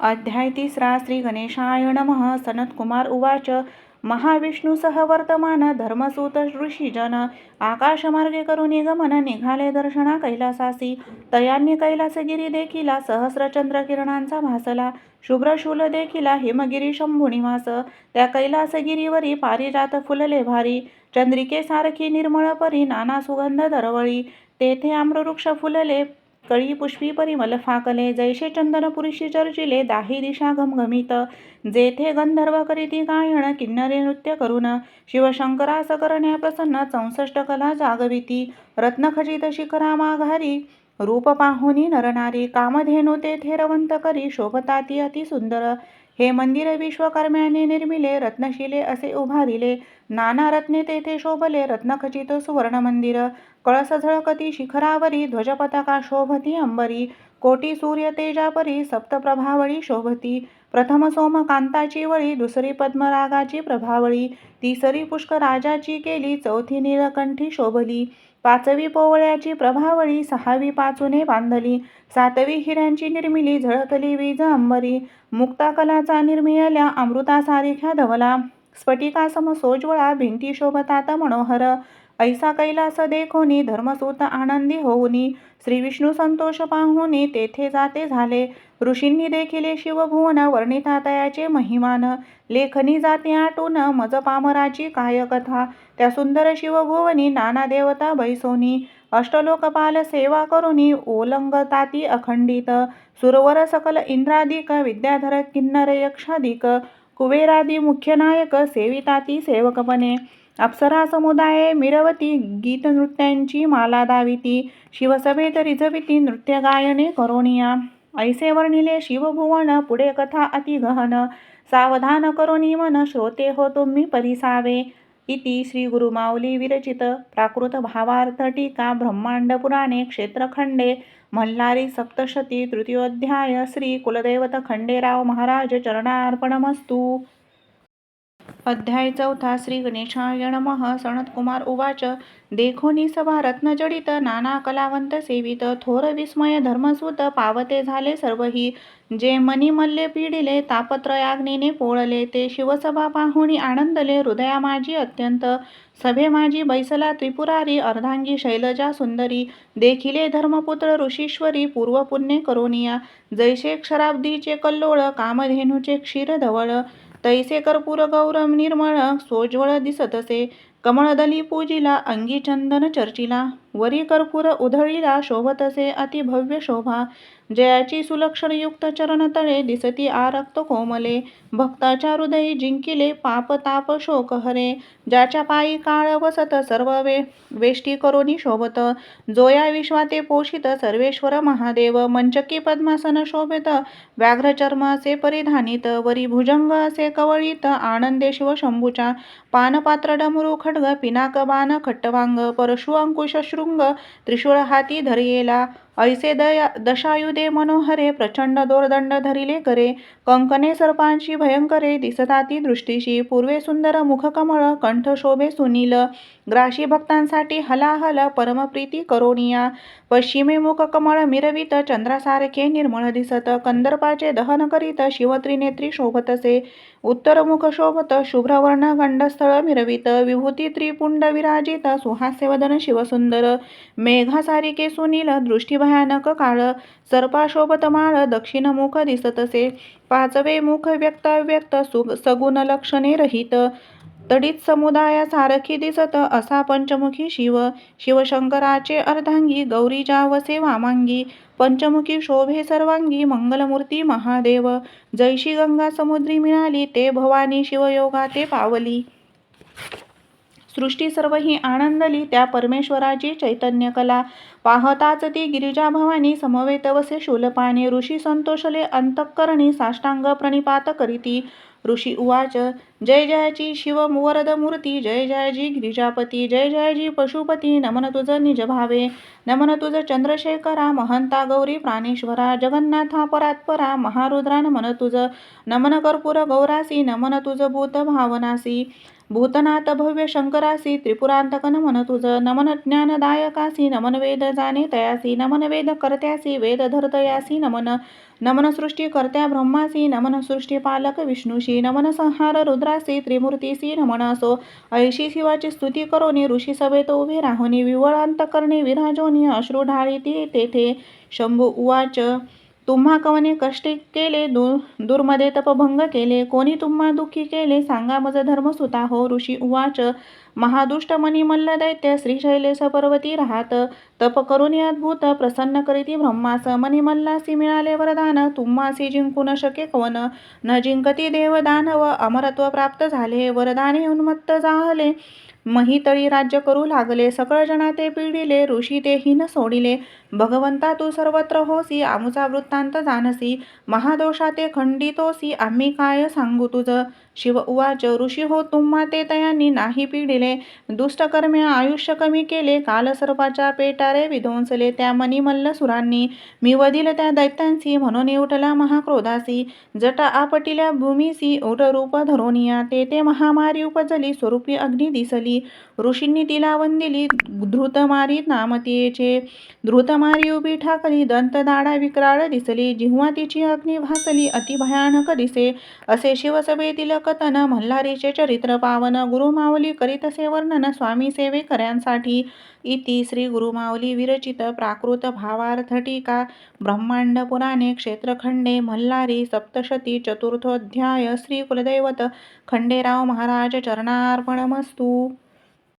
अध्याय तिसरा श्री गणेशाय नमः. सनत्कुमार उवाच महाविष्णुसह वर्तमान धर्मसूत ऋषीजन आकाशमार्गे करून निगमन निघाले दर्शना कैलासासी. तयांनी कैलासगिरी देखिला सहस्रचंद्र किरणांचा भासला. शुभ्रशूल देखिला हिमगिरी शंभुनिवास त्या कैलासगिरीवरी पारिजात फुलले भारी. चंद्रिकेसारखी निर्मळ परी नाना सुगंध दरवळी. तेथे आम्रवृक्ष फुलले कळी पुष्पी परिमल फाकले जैसे चंदनपुरुषी चर्चिले दाही दिशा घमघमित. जेथे गंधर्व करीती गायण किन्नरे नृत्य करून. शिवशंकरास करण्या प्रसन्न चौसष्ट कला जागविती. रत्नखचित शिखरा माघारी रूप पाहुनी नरनारी. कामधेनु तेथे रवंत करी शोभताती अति सुंदर हे मंदिर विश्वकर्म्याने निर्मिले रत्नशिले असे उभारिले नाना रत्ने तेथे शोभले रत्नखचित सुवर्ण मंदिर. कळस झळकती शिखरावरी ध्वजपताका शोभती अंबरी. कोटी सूर्य तेजापरी सप्तप्रभावळी शोभती. प्रथम सोमकांताची वळी दुसरी पद्मरागाची प्रभावळी. तिसरी पुष्कराजाची केली चौथी नीलकंठी शोभली. पाचवी पोवळ्याची प्रभावळी सहावी पाचुने बांधली. सातवी हिऱ्यांची निर्मिली झळकली वीज अंबरी. मुक्ताकलाचा निर्मिळल्या अमृतासारिख्या धवला. स्फटिकासम सोज्वळा भिंती शोभतात मनोहर. ऐसा कैलास देखोनी धर्मसूत आनंदी होऊनी. श्री विष्णू संतोष पाहुनी तेथे जाते झाले. ऋषींनी देखिले शिवभुवन वर्णितातयाचे महिमान. लेखनी जाते आटून मज पामराची काय कथा त्या सुंदर शिवभुवनी नाना देवता बैसोनी अष्टलोकपाल सेवा करुनी ओलंगताती अखंडित सुरवर सकल इंद्रादिक विद्याधर किन्नर यक्षादिक कुबेरादी मुख्य नायक सेविताती सेवकपणे अप्सरा समुदाये मिरवती गीतनृत्यांची माला दाविती शिवसभेत रिझविती नृत्य गायने करोनिया ऐसे वर्णिले शिवभुवन पुढे कथा अति गहन सावधान करोनी मन श्रोते हो तुम्ही परिसावे इति श्री गुरुमाऊली विरचित प्राकृत भावार्थ टीका ब्रह्मांड पुराणे क्षेत्रखंडे मल्हारी सप्तशती तृतीयोध्याय श्री कुलदैवत खंडेराव महाराज चरणार्पणमस्तू। अध्याय चौथा श्री गणेशाय नमः. सनतकुमार उवाच देखोनी सभा रत्नजडित नाना कलावंत सेवित थोर विस्मय धर्मसूत पावते झाले सर्वही. जे मनी मल्ले पिडिले तापत्रयाग्नीने पोळले ते शिवसभा पाहुणी आनंदले हृदया माझी अत्यंत. सभे माझी बैसला त्रिपुरारी अर्धांगी शैलजा सुंदरी. देखिले धर्मपुत्र ऋषीश्वरी पूर्वपुण्य करोनिया जैसे क्षराब्दीचे कल्लोळ कामधेनूचे क्षीर धवळ तैसे कर्पूर गौरम निर्मळ सोज्वळ दिसतसे कमळदली पूजिला अंगी चंदन चर्चिला. वरी कर्पूर उधळीला शोभतसे अतिभव्य शोभा जयाची सुलक्षणयुक्त चरणतळे दिसती आरक्त कोमले. भक्ताच्या हृदयी जिंकिले पाप ताप शोक हरे. ज्याच्या पायी काळ वसत सर्व वे वेष्टी करोनी शोभत. जोया विश्वाते पोषित सर्वेश्वर महादेव. मंचकी पद्मासन शोभित. व्याघ्रचर्म असे परिधानित. वरी भुजंग असे कवळीत. आनंदे शिव शंभूच्या. पानपात्र डमरू खड्ग पिनाक बाण खट्टवांग परशु अंकुश शृंग त्रिशूळ हाती धरियेला ऐसे दया दशायुधे मनोहरे प्रचंड दोरदंड धरिले करे कंकणे सर्पांची भयंकरे दिसताती दृष्टीशी पूर्वे सुंदर मुखकमळ कंठ शोभे सुनील ग्राशी भक्तांसाठी हलाहल परमप्रीती करोनिया पश्चिमे मुखकमळ मिरवित चंद्रासारखे निर्मळ दिसत कंदर्पाचे दहन करीत शिवत्रिनेत्री शोभतसे उत्तर मुख शोभत शुभ्रवर्ण गंडस्थळ मिरवित विभूती त्रिपुंड विराजित सुहास्यवदन शिवसुंदर मेघासारिके सुनील दृष्टी भयानक काळ. सर्पाशोभतमाळ दक्षिणमुख माळ दक्षिण मुख दिसतसे पाचवे मुख व्यक्त व्यक्त सु सगुण लक्षणे रहित. तडीत समुदाया सारखी दिसत असा पंचमुखी शिव. शिवशंकराचे अर्धांगी गौरी जावसे वामांगी. पंचमुखी शोभे सर्वांगी मंगलमूर्ती महादेव. जैशी गंगा समुद्री मिळाली ते भवानी शिवयोगा ते पावली. सृष्टी सर्व ही आनंदली त्या परमेश्वराची चैतन्य कला पाहताच ती गिरिजा भवानी समवेतवसे शूलपाने ऋषी संतोषले अंतःकरणी साष्टांग प्रणिपात करीती. ऋषी उवाच जय जयाची शिव वरद मूर्ती जय जयाजी गिरिजापती जय जयाजी पशुपती नमन तुझ निज भावे नमन तुझ चंद्रशेखरा महंता गौरी प्राणेश्वरा जगन्नाथा परात्परा महारुद्रा नमन तुझ नमन कर्पूर गौरासी नमन तुझ भूत भावनासी भूतनाथ भव्य शंकरासी त्रिपुरांतक नमन तुझ नमन ज्ञानदायकासी नमन वेद जाणे तयासी नमन वेद कर्त्यासी वेद धर्तयासी नमन नमन सृष्टी कर्त्या ब्रह्मासी नमन सृष्टी पालक विष्णूशी नमन संहार रुद्रासी त्रिमूर्तीसी नमन असो ऐशी शिवाची स्तुती करोनी ऋषी सभेत उभे राहुनी विवळांत करणे विराजोनी अश्रू ढाळीती तेथे. शंभू उवाच तुम्हा कवने कष्ट केले दु दुर्मदे तपभंग केले कोणी तुम्हा दुःखी केले सांगा मज धर्मसुता हो ऋषी उवाच. महादुष्ट मणिमल्ल मल्ल दैत्य श्रीशैलेश पर्वती राहत. तप करून अद्भुत प्रसन्न करीती ब्रह्मास मणिमल्लासी मिळाले वरदान. तुम्हासी जिंकू न शके कवन. न जिंकती देव दानव अमरत्व प्राप्त झाले. वरदाने उन्मत्त झाले महितळी राज्य करू लागले. सकळ जना ते पिढिले ऋषी तेही न सोडिले. भगवंता तू सर्वत्र होसी. आमुचा वृत्तांत जाणसी. महादोषा ते खंडितोसी. आम्ही काय सांगू तुझ? शिव उवाच. ऋषी हो तुम्हा ते तयांनी नाही पिडिले. दुष्टकर्मे आयुष्य कमी केले कालसर्पाच्या पेटारे विध्वंसले. त्या मणिमल्ल सुरांनी मी वदिल त्या दैत्यांसी म्हणून उठला महाक्रोधासी. जट आपटिल्या भूमीसी उट रूप धरोनिया. ते ते महामारी उपजली स्वरूपी अग्नी दिसली. ऋषींनी तिला वंदिली धृतमारी नामतीचे. धृतमारी उभी ठाकली दंतदाडा विक्राळ दिसली. जिव्हा तिची अग्नी भासली अति भयानक दिसे. असे शिवसभेतील कथन मल्हारीचे चरित्र पावन गुरुमावली करीत असे वर्णन स्वामी सेवेकऱ्यांसाठी इति श्री गुरुमाऊली विरचित प्राकृत भावार्थ टीका ब्रह्मांड पुराणे क्षेत्रखंडे मल्हारी सप्तशती चतुर्थोध्याय श्री कुलदैवत खंडेराव महाराज चरणार्पणमस्तू।